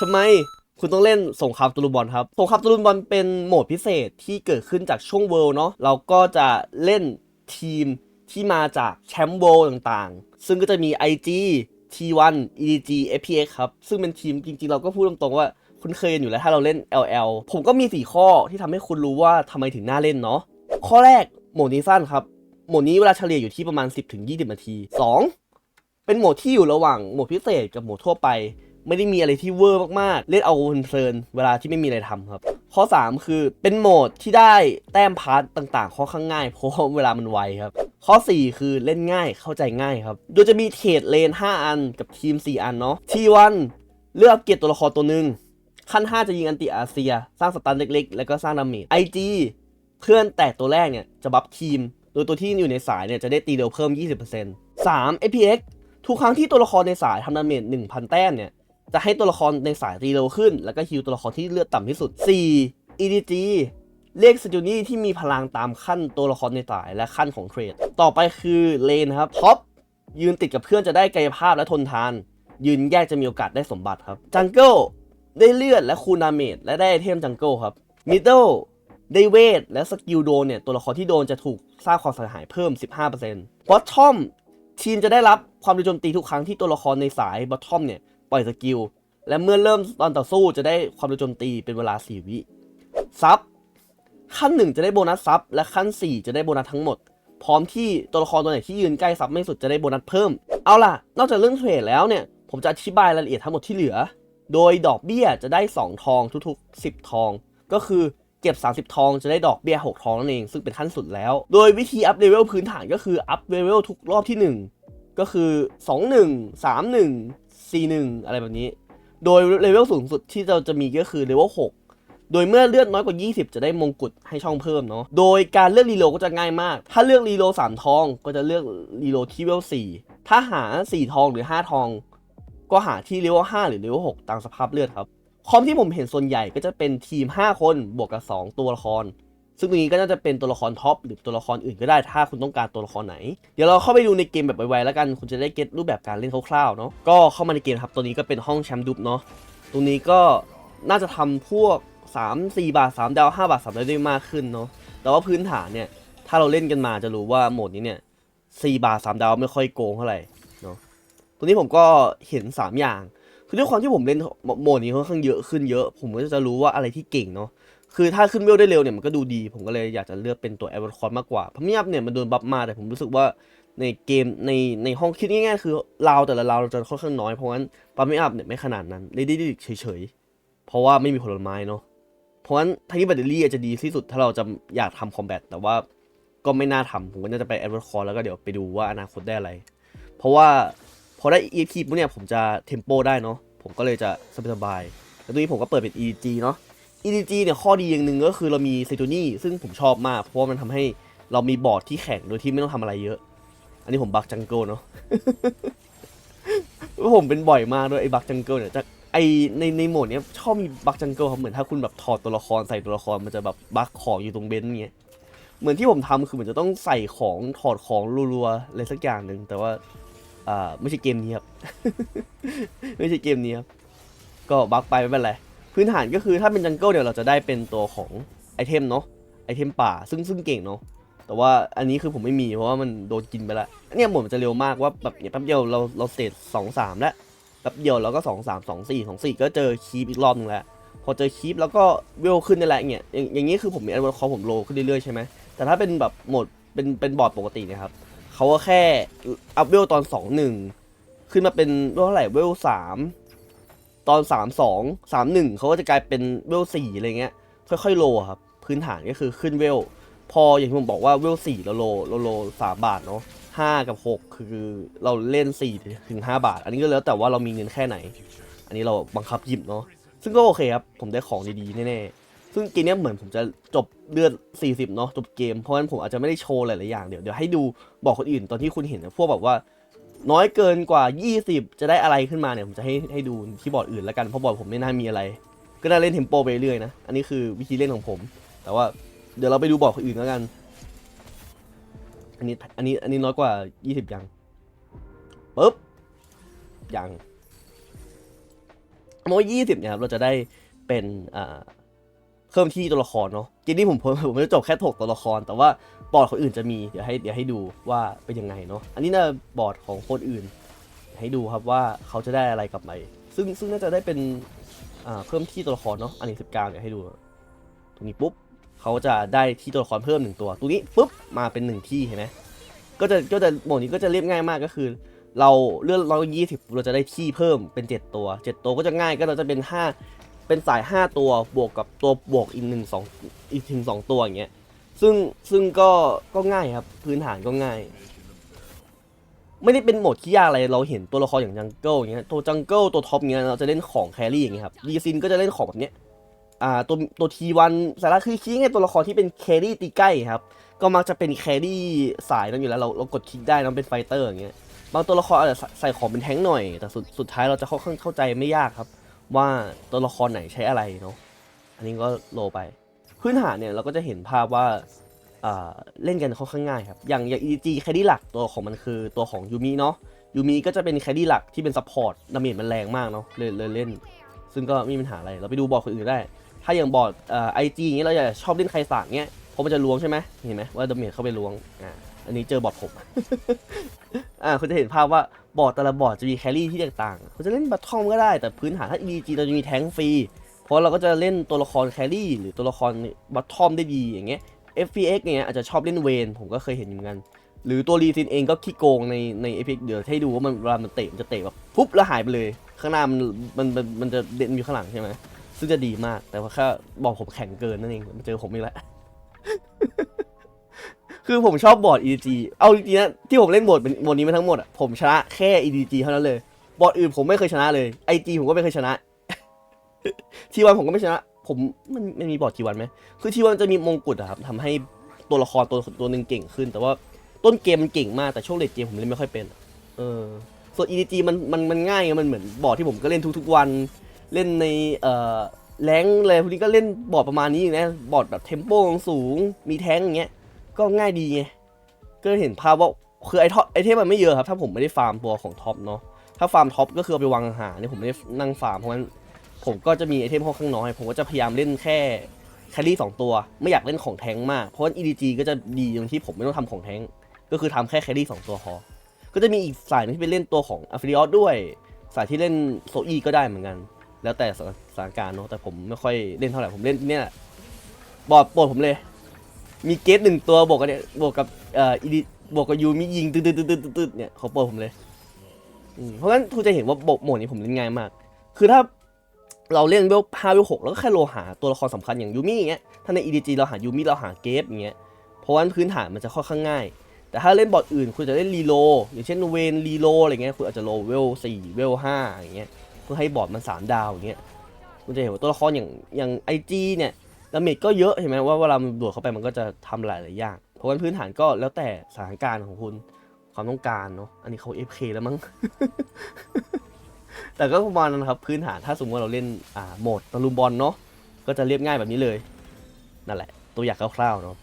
ทำไมคุณต้องเล่นสงครามตะลุมบอลครับ สงครามตะลุมบอลเป็นโหมดพิเศษที่เกิดขึ้นจากช่วงเวิลด์เนาะ เราก็จะเล่นทีมที่มาจากแชมป์เวิลด์ต่างๆ ซึ่งก็จะมี IG T1 EDG FPX ครับ ซึ่งเป็นทีมจริงๆ เราก็พูดตรงๆว่าคุณเคยอยู่แล้วถ้าเราเล่น LL ผมก็มี 4 ข้อที่ทำให้คุณรู้ว่าทำไมถึงน่าเล่นเนาะ ข้อแรกโหมดนี้สั้นครับ โหมดนี้เวลาเฉลี่ยอยู่ที่ประมาณ 10-20 นาที 2 เป็นโหมดที่อยู่ระหว่างโหมดพิเศษกับโหมดทั่วไป ไม่ได้มีอะไรที่เวอร์มากๆ เล่นเอาเพลินเวลาที่ไม่มีอะไรทำครับ ข้อ 3 คือเป็นโหมดที่ได้แต้มพาร์ตต่างๆค่อนข้างง่ายเพราะเวลามันไวครับ ข้อ 4 คือเล่นง่ายเข้าใจง่ายครับ โดยจะมีเทรดเลน 5 อันกับทีม 4 อันเนาะทีวันเลือกอัปเกรดตัวละครตัวหนึ่งขั้น 5 จะยิงอันติอาเซีย สร้างสตันเล็กๆ แล้วก็สร้างดาเมจไอจีเพื่อนแตกตัวแรกเนี่ยจะบัฟทีม โดยตัวที่อยู่ในสายเนี่ยจะได้ตีเร็วเพิ่ม 20% 3 APX ทุกครั้งที่ตัวละครในสายทำดาเมจ1,000 แต้มเนี่ย จะให้ตัวละครในสายตีเร็วขึ้น แล้วก็ฮิวตัวละครที่เลือดต่ำที่สุด 4 EDG เลขสจูนี่ที่มีพลังตามขั้นตัวละครในสายและขั้นของเทรด ต่อไปคือเลนครับท็อปยืนติดกับเพื่อนจะได้กายภาพและทนทาน ยืนแยกจะมีโอกาสได้สมบัติครับจังเกิลได้เลือดและคูณดาเมจและได้เทมจังเกิลครับมิดเดิลได้เวทและสกิลโดนเนี่ยตัวละครที่โดนจะถูกสร้างความเสียหายเพิ่ม 15%บอททอมทีมจะได้รับความโจมตีทุกครั้งที่ตัวละครในสายบอททอมเนี่ย ปล่อยสกิล และเมื่อเริ่มตอนต่อสู้จะได้ความโจมตีเป็นเวลา 4 วิซับขั้น 1 จะได้โบนัสซับและขั้น 4 จะได้โบนัสทั้งหมด พร้อมที่ตัวละครตัวไหนที่ยืนใกล้ซับไม่สุดจะได้โบนัสเพิ่ม เอาล่ะ นอกจากเรื่องเทรดแล้วเนี่ย ผมจะอธิบายรายละเอียดทั้งหมดที่เหลือ โดยดอกเบี้ยจะได้ 2 ทองทุกๆ 10 ทอง ก็คือเก็บ 30 ทองจะได้ดอกเบี้ย 6 ทองนั่นเองซึ่งเป็นขั้นสุดแล้ว โดยวิธีอัพเลเวลพื้นฐานก็คืออัพเลเวลทุกรอบที่ 1 ก็คือ 2 1 3 1 4 1อะไรแบบนี้ โดยเลเวลสูงสุดที่เราจะมีก็คือเลเวล6 โดยเมื่อเลือดน้อยกว่า 20 จะได้มงกุฎให้ช่องเพิ่มเนาะ โดยการเลือกรีโลก็จะง่ายมาก ถ้าเลือกรีโล3ทองก็จะเลือกรีโลที่เลเวล4ถ้าหา 4 ทองหรือ 5 ทอง ก็หาที่เลเวล5หรือเลเวล6ตามสภาพเลือดครับ คอมที่ผมเห็นส่วนใหญ่ก็จะเป็นทีม 5 คนบวกกับ 2 ตัวละคร ซึ่งตรงนี้ก็น่าจะเป็นตัวละครท็อปหรือตัวละครอื่นก็ได้ถ้าคุณต้องการตัวละครไหน เดี๋ยวเราเข้าไปดูในเกมแบบไวๆแล้วกันคุณจะได้เก็ตรูปแบบการเล่นคร่าวๆเนาะก็เข้ามาในเกมครับตัวนี้ก็เป็นห้องแชมป์ดุบเนาะตรงนี้ก็น่าจะทำพวก 3 4 บาท 3 ดาว 5 บาท 3 ดาวได้มากขึ้นเนาะแต่ว่าพื้นฐานเนี่ยถ้าเราเล่นกันมาจะรู้ว่าโหมดนี้เนี่ย4บาท 3 ดาวไม่ค่อยโกงเท่าไหร่เนาะตัวนี้ผมก็เห็น 3 อย่างคือด้วยความที่ผมเล่นโหมดนี้ค่อนข้างเยอะขึ้นเยอะ ผมก็จะรู้ว่าอะไรที่เก่งเนาะ คือถ้าขึ้นเวลได้เร็วเนี่ยมันก็ดูดี ผมก็เลยอยากจะเลือกเป็นตัวแอร์วอร์คอนมากกว่า เพราะมิยับเนี่ยมันโดนบัฟมาแต่ผมรู้สึกว่าในเกมในในห้องคิดง่ายๆคือราวแต่ละราวเราจะค่อนข้างน้อยเพราะงั้นบัฟไม่อัพเนี่ยไม่ขนาดนั้นเลยได้เฉยๆ เพราะว่าไม่มีผลไม้เนาะเพราะงั้นทางนี้แบตเตอรี่จะดีที่สุดถ้าเราจะอยากทำคอมแบทแต่ว่าก็ไม่น่าทำผมก็น่าจะไปแอดวอร์คอนแล้วก็เดี๋ยวไปดูว่าอนาคตได้อะไร เพราะว่าพอได้ EXP ปุ๊บเนี่ยผมจะเทมโปได้เนาะผมก็เลยจะสบายๆแล้วตรงนี้ผมก็เปิดเป็น EG เนาะ EDG เนี่ยข้อดีอย่างหนึ่งก็คือเรามีเซตูนี่ซึ่งผมชอบมากเพราะว่ามันทำให้เรามีบอร์ดที่แข็งโดยที่ไม่ต้องทำอะไรเยอะ อันนี้ผมบักจังเกิลเนาะ ผมเป็นบ่อยมากด้วยไอ้บักจังเกิลเนี่ยจะไอในในโหมดเนี้ยชอบมีบักจังเกิลครับเหมือนถ้าคุณแบบถอดตัวละครใส่ตัวละครมันจะแบบบักของอยู่ตรงเบนซ์เงี้ยเหมือนที่ผมทำคือเหมือนจะต้องใส่ของถอดของรัวๆอะไรสักอย่างหนึ่งแต่ว่าอ่าไม่ใช่เกมนี้ครับ ไม่ใช่เกมนี้ครับก็บักไปไม่เป็นไร พื้นฐานก็คือถ้าเป็นจังเกิลเดี๋ยวเราจะได้เป็นตัวของไอเทมเนาะไอเทมป่าซึ่งซึ่งเก่งเนาะแต่ว่าอันนี้คือผมไม่มีเพราะว่ามันโดนกินไปละเนี่ยหมดมันจะเร็วมากว่าแบบเนี่ยแป๊บเดียวเราเราเสร็จสองสามแล้วแป๊บเดียวเราก็สองสามสองสี่สองสี่ก็เจอคีปอีกรอบนึงแล้วพอเจอคีปแล้วก็เวลขึ้นนี่แหละเนี่ยอย่างอย่างนี้คือผมมีอันคอผมโลขึ้นเรื่อยๆใช่ไหมแต่ถ้าเป็นแบบโหมดเป็นเป็นบอร์ดปกตินะครับเขาก็แค่อัพเวลตอนสองหนึ่งขึ้นมาเป็นเวลเท่าไหร่เวลสาม ตอนสามสองสามหนึ่งเขาก็จะกลายเป็นเวลสี่อะไรเงี้ย ค่อยๆโลครับพื้นฐานก็คือขึ้นเวล พออย่างที่ผมบอกว่าเวลสี่เราโลเราโลสามบาทเนาะห้ากับหกคือเราเล่นสี่ถึงห้าบาท อันนี้ก็แล้วแต่ว่าเรามีเงินแค่ไหน อันนี้เราบังคับหยิบเนาะซึ่งก็โอเคครับ ผมได้ของดีๆแน่ๆซึ่งเกมเนี้ยเหมือนผมจะจบเลือด 40 เนาะจบเกม เพราะฉะนั้นผมอาจจะไม่ได้โชว์หลายๆอย่างเดี๋ยวเดี๋ยวให้ดูบอกคนอื่นตอนที่คุณเห็นนะพวกแบบว่า น้อยเกินกว่า 20 จะได้อะไรขึ้นมาเนี่ยผมจะให้ให้ดูที่บอร์ดอื่นแล้วกันเพราะบอร์ดผมไม่น่ามีอะไร ก็น่าเล่นเทมโปไปเรื่อยนะอันนี้คือวิธีเล่นของผม แต่ว่าเดี๋ยวเราไปดูบอร์ดคนอื่นแล้วกัน อันนี้อันนี้อันนี้น้อยกว่า 20ยังปึ๊บยังโมยี่สิบเนี่ยครับเราจะได้เป็นอ่าเพิ่มที่ตัวละครเนาะเกมนี้ผมผมผมจะจบแค่ถกตัวละคร แต่ว่า บอร์ดคนอื่นจะมีเดี๋ยวให้เดี๋ยวให้ดูว่าเป็นยังไงเนาะอันนี้น่าบอร์ดของคนอื่น ให้ดูครับว่าเขาจะได้อะไรกลับมาซึ่งซึ่งน่าจะได้เป็นอ่าเพิ่มที่ตัวละครเนาะอันนี้สิบเก้าเดี๋ยวให้ดูตรงนี้ปุ๊บเขาจะได้ที่ตัวละครเพิ่มหนึ่งตัวตรงนี้ปุ๊บมาเป็นหนึ่งที่เห็นไหมก็จะก็จะโหมดนี้ก็จะเรียบง่ายมากก็คือ เราเลื่อนร้อยยี่สิบเราจะได้ที่เพิ่มเป็นเจ็ดตัวเจ็ดตัวก็จะง่ายก็เราจะเป็นห้าเป็นสายห้าตัวบวกกับตัวบวกอีกหนึ่งสองอีกถึงสองตัวอย่างเงี้ย ซึ่งซึ่งก็ก็ง่ายครับ พื้นฐานก็ง่าย ไม่ได้เป็นโหมดที่ยากอะไรเราเห็นตัวละครอย่างจังเกิลอย่างเงี้ยตัวจังเกิลตัวท็อปเงี้ยเราจะเล่นของแครี่อย่างเงี้ยครับดีซินก็จะเล่นของแบบเนี้ยอ่าตัวตัวทีวันสาระคือคิดไงตัวละครที่เป็นแครี่ตีใกล้ครับ ก็มักจะเป็นแครี่สายนั้นอยู่แล้วเราเรากดคลิกได้นะเป็นไฟเตอร์อย่างเงี้ยบางตัวละครอาจจะใส่ใส่ของเป็นแท้งหน่อย แต่สุดสุดท้ายเราจะเข้าเข้าใจไม่ยากครับ ว่าตัวละครไหนใช้อะไรเนาะอันนี้ก็โลไป พื้นฐานเนี่ยเราก็จะเห็นภาพว่าเล่นกันค่อนข้างง่ายครับ อย่างอย่าง EDG แครี่หลักตัวของมันคือตัวของยูมิเนาะยูมิก็จะเป็นแครี่หลักที่เป็นซัพพอร์ตดาเมจมันแรงมากเนาะเลยเลยเล่น ซึ่งก็ไม่มีปัญหาอะไร เราไปดูบอร์ดคนอื่นได้ ถ้าอย่างบอร์ดไอจีอย่างเงี้ยเราอากจะชอบเล่นใครสากเงี้ยเพราะมันจะล้วงใช่ไหมเห็นไหมว่าดาเมจเข้าไปล้วงอ่าอันนี้เจอบอร์ดผมอ่าคุณจะเห็นภาพว่าบอร์ดแต่ละบอร์ดจะมีแครี่ที่แตกต่างคุณจะเล่นบัตทอมก็ได้แต่พื้นฐานถ้า EDG เราจะมีแท้งฟรี เพราะเราก็จะเล่นตัวละครแครี่หรือตัวละครบัตทอมได้ดีอย่างเงี้ย FPX เนี่ยอาจจะชอบเล่นเวนผมก็เคยเห็นเหมือนกัน หรือตัวรีซินเองก็ขี้โกงในใน FPX เดี๋ยวให้ดูว่ามันเวลามันเตะมันจะเตะแบบปุ๊บแล้วหายไปเลย ข้างหน้ามันมันมันมันจะเด่นอยู่ข้างหลังใช่ไหมซึ่งจะดีมากแต่ว่าแค่บอกผมแข็งเกินนั่นเองมันเจอผมอีกแล้วคือผมชอบบอร์ด EDG เอาจริงๆนะที่ผมเล่นบอร์ดเป็นบอร์ดนี้มาทั้งหมดอะผมชนะแค่ EDG เท่านั้นเลย บอร์ดอื่นผมไม่เคยชนะเลย IG ผมก็ไม่เคยชนะ ทีวันผมก็ไม่ชนะ ผมมันมันมีบอร์ดทีวันไหมคือทีวันจะมีมงกุฎอะครับทำให้ตัวละครตัวตัวหนึ่งเก่งขึ้น แต่ว่าต้นเกมมันเก่งมากแต่ช่วงเลดเกมผมเล่นไม่ค่อยเป็น เออ ส่วน EDG มันมันมันง่ายมันเหมือนบอร์ดที่ผมก็เล่นทุกๆวันเล่นในเอ่อแรงอะไรพวกนี้ก็เล่นบอร์ดประมาณนี้อยู่นะบอร์ดแบบเทมโปสูงมีแท้งอย่างเงี้ยก็ง่ายดีไงก็เห็นภาพว่าคือไอท็อปไอเทมมันไม่เยอะครับ ถ้าผมไม่ได้ฟาร์มตัวของท็อปเนาะถ้าฟาร์มท็อปก็คือเอาไปวางอาหารเนี่ยผมไม่ได้นั่งฟาร์มเพราะงั้น ผมก็จะมีไอเทมค่อนข้างน้อย ผมก็จะพยายามเล่นแค่แครี่สองตัว ไม่อยากเล่นของแท้งมาก เพราะว่า EDG ก็จะดีตรงที่ผมไม่ต้องทำของแท้ง ก็คือทำแค่แครี่สองตัวพอ ก็จะมีอีกสายหนึงที่เป็นเล่นตัวของอัฟริออสด้วย สายที่เล่นโซอีก็ได้เหมือนกัน แล้วแต่สถสถานการณ์เนาะแต่ผมไม่ค่อยเล่นเท่าไหร่ผมเล่นเนี่ยแหละบอร์ดโปรดผมเลย มีเกตหนึ่งตัวบวกกันเนี่ยบวกกับเอ่ออีดิบวกกับยูมิยิงตืดตืดตืดตืดเนี่ยเขาโปรดผมเลยอืมเพราะงั้นคุณจะเห็นว่าโหมดนี้ผมเล่นง่ายมาก คือถ้า เราเล่นเวลห้าเวลหกแล้วก็แค่โลหาตัวละครสำคัญอย่างยูมิอย่างเงี้ยถ้าใน EDG เราหายูมิเราหาเกฟอย่างเงี้ยเพราะว่าพื้นฐานมันจะค่อนข้างง่าย แต่ถ้าเล่นบอร์ดอื่นคุณจะเล่นรีโลอย่างเช่นเวนรีโลอะไรเงี้ยคุณอาจจะโลเวลสี่เวลห้าอย่างเงี้ยเพื่อให้บอร์ดมันสามดาวอย่างเงี้ยคุณจะเห็นว่าตัวละครอย่างอย่างไอจีเนี่ยดาเมจก็เยอะเห็นไหมว่าเวลามันโดดเข้าไปมันก็จะทำหลายหลายอย่าง เพราะว่าพื้นฐานก็แล้วแต่สถานการณ์ของคุณความต้องการเนาะอันนี้เขา FK แล้วมั้ง แต่ก็ประมาณนั้นครับพื้นฐานถ้าสมมติว่าเราเล่นอ่าโหมดตะลุมบอลเนาะก็จะเรียบง่ายแบบนี้เลย นั่นแหละ ตัวอย่างคร่าวๆเนาะ